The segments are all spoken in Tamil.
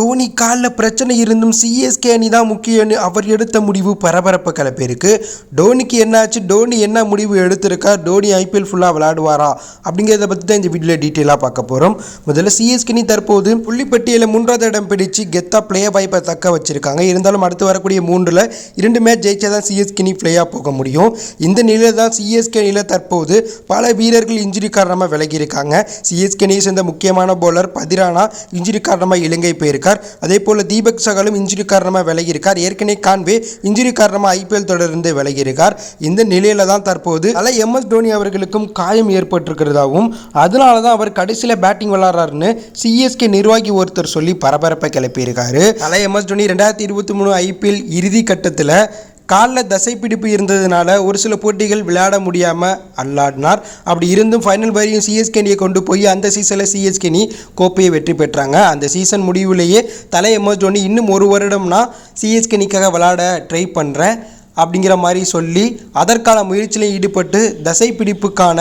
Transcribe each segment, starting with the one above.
டோனி காலில் பிரச்சனை இருந்தும் சிஎஸ்கே அணி தான் முக்கியம்னு அவர் எடுத்த முடிவு பரபரப்பு கலப்பிருக்கு டோனிக்கு என்னாச்சு? டோனி என்ன முடிவு எடுத்திருக்கா? டோனி ஐபிஎல் ஃபுல்லாக விளையாடுவாரா? அப்படிங்கிறத பற்றி தான் இந்த வீடியோவில் டீட்டெயிலாக பார்க்க போகிறோம் முதல்ல சிஎஸ்கே அணி தற்போது புள்ளிப்பட்டியில் மூன்றாவது இடம் பிடிச்சு கெத்தா பிளே வாய்ப்பை தக்க வச்சிருக்காங்க. இருந்தாலும் அடுத்து வரக்கூடிய மூன்றில் இரண்டு மேட்ச் ஜெயிச்சா தான் சிஎஸ்கே அணி பிளேயாக போக முடியும். இந்த நிலையில் தான் சிஎஸ்கே அணியில் தற்போது பல வீரர்கள் இன்ஜுரி காரணமாக விலகியிருக்காங்க சிஎஸ்கே அணியை சேர்ந்த முக்கியமான பவுலர் பதிரானா இன்ஜுரி காரணமாக இலங்கை போயிருக்கார் அதே போல் தீபக் சகலும் இன்ஜுரி காரணமாக விலகியிருக்கார். ஏற்கனவே கான்வே இன்ஜுரி காரணமாக ஐபிஎல் தொடர்ந்து விலகி இருக்கார் இந்த நிலையில தான் தற்போது தலை எம்எஸ் தோனி அவர்களுக்கும் காயம் ஏற்பட்டிருக்கிறதாகவும் அதனால தான் அவர் கடைசியில் பேட்டிங் விளாட்றாருன்னு சிஎஸ்கே நிர்வாகி ஒருத்தர் சொல்லி பரபரப்பை கிளப்பியிருக்காரு. தலை எம்எஸ் தோனி ரெண்டாயிரத்தி இருபத்தி மூணு ஐபிஎல் இறுதி கட்டத்தில் காலில் தசைப்பிடிப்பு இருந்ததுனால ஒரு சில போட்டிகள் விளையாட முடியாமல் அல்லாடினார். அப்படி இருந்தும் ஃபைனல் வரையும் சிஎஸ்கேனியை கொண்டு போய் அந்த சீசனில் சிஎஸ்கேனி கோப்பையை வெற்றி பெற்றாங்க. அந்த சீசன் முடிவிலேயே தலை எம்எஸ் தோனி இன்னும் ஒரு வருடம்னா சிஎஸ்கே அணிக்காக விளையாட ட்ரை பண்ணுறேன் அப்படிங்கிற மாதிரி சொல்லி அதற்கான முயற்சியிலையும் ஈடுபட்டு தசைப்பிடிப்புக்கான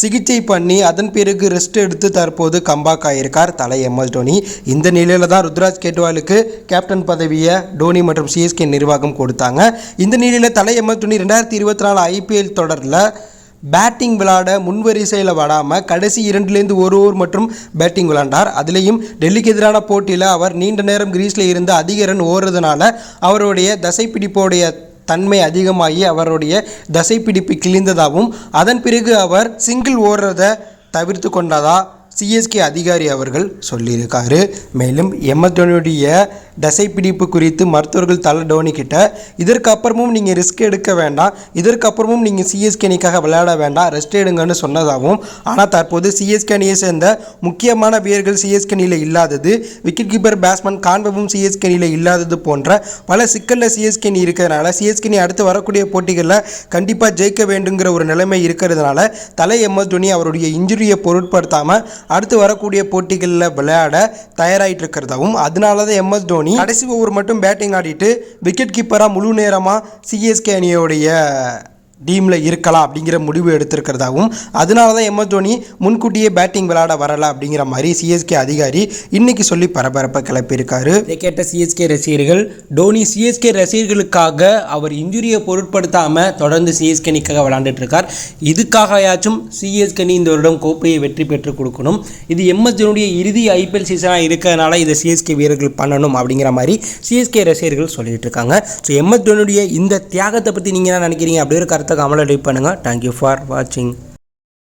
சிகிச்சை பண்ணி அதன் பிறகு ரெஸ்ட் எடுத்து தற்போது கம்பாக் ஆயிருக்கார் தலை எம்எஸ் டோனி இந்த நிலையில் தான் ருத்ராஜ் கேட்வாலுக்கு கேப்டன் பதவியை டோனி மற்றும் சிஎஸ்கே நிர்வாகம் கொடுத்தாங்க. இந்த நிலையில் தலை எம்எஸ் டோனி ரெண்டாயிரத்தி இருபத்தி நாலு ஐபிஎல் தொடரில் பேட்டிங் விளாட முன்வரிசையில் வராமல் கடைசி இரண்டுலேருந்து ஒரு ஓவர் மற்றும் பேட்டிங் விளாண்டார் அதுலேயும் டெல்லிக்கு எதிரான போட்டியில் அவர் நீண்ட நேரம் கிரீஸில் இருந்து அதிக ரன் ஓடுறதுனால அவருடைய தசைப்பிடிப்போடைய தன்மை அதிகமாகி அவருடைய தசைப்பிடிப்பு கிழிந்ததாகவும் அதன் பிறகு அவர் சிங்கிள் ஓடுறதை தவிர்த்து கொண்டதா? சிஎஸ்கே அதிகாரி அவர்கள் சொல்லியிருக்காரு. மேலும் எம்எஸ் தோனியுடைய தசைப்பிடிப்பு குறித்து மருத்துவர்கள் தலை டோனி கிட்ட இதற்கு அப்புறமும் நீங்கள் ரிஸ்க் எடுக்க வேண்டாம். இதற்கு அப்புறமும் நீங்கள் சிஎஸ்கே அணிக்காக விளையாட வேண்டாம். ரெஸ்ட் எடுங்கன்னு சொன்னதாகவும் ஆனால் தற்போது சிஎஸ்கே அணியை சேர்ந்த முக்கியமான வீரர்கள் சிஎஸ்கே அணியில் இல்லாதது விக்கெட் கீப்பர் பேட்ஸ்மேன் கான்பவும் சிஎஸ்கே அணியில் இல்லாதது போன்ற பல சிக்கலில் சிஎஸ்கே அணி இருக்கிறதுனால சிஎஸ்கே அணி அடுத்து வரக்கூடிய போட்டிகளில் கண்டிப்பாக ஜெயிக்க வேண்டுங்கிற ஒரு நிலைமை இருக்கிறதுனால தலை எம்எஸ் தோனி அவருடைய இன்ஜுரியை பொருட்படுத்தாமல் அடுத்து வரக்கூடிய போட்டிகளில் விளையாட தயாராகிட்டு இருக்கிறதாவும் அதனால தான் எம்எஸ் தோனி கடைசி ஓவர் மட்டும் பேட்டிங் ஆடிட்டு விக்கெட் கீப்பராக முழு நேரமாக சிஎஸ்கே அணியோடைய டீமில் இருக்கலாம் அப்படிங்கிற முடிவு எடுத்திருக்கிறதாகவும் அதனால தான் எம்எஸ் தோனி முன்கூட்டியே பேட்டிங் விளையாட வரல அப்படிங்கிற மாதிரி சிஎஸ்கே அதிகாரி இன்னைக்கு சொல்லி பரபரப்பை கிளப்பியிருக்காரு. இதை கேட்ட சிஎஸ்கே ரசிகர்கள் டோனி சிஎஸ்கே ரசிகர்களுக்காக அவர் இன்ஜுரியை பொருட்படுத்தாமல் தொடர்ந்து சிஎஸ்கே அணிக்காக விளாண்டுட்டு இருக்கார் இதுக்காகயாச்சும் சிஎஸ்கே இந்த வருடம் கோப்பையை வெற்றி பெற்று கொடுக்கணும். இது எம்எஸ் தோனியுடைய இறுதி ஐபிஎல் சீசனாக இருக்கிறதுனால இதை சிஎஸ்கே வீரர்கள் பண்ணணும் அப்படிங்கிற மாதிரி சிஎஸ்கே ரசிகர்கள் சொல்லிட்டு இருக்காங்க ஸோ எம்எஸ் தோனியுடைய இந்த தியாகத்தை பற்றி நீங்கள் என்ன நினைக்கிறீங்க? அப்படிங்கிற கருத்தை கமலை டைப் பண்ணுங்கள் தேங்க்யூ ஃபார் வாட்சிங்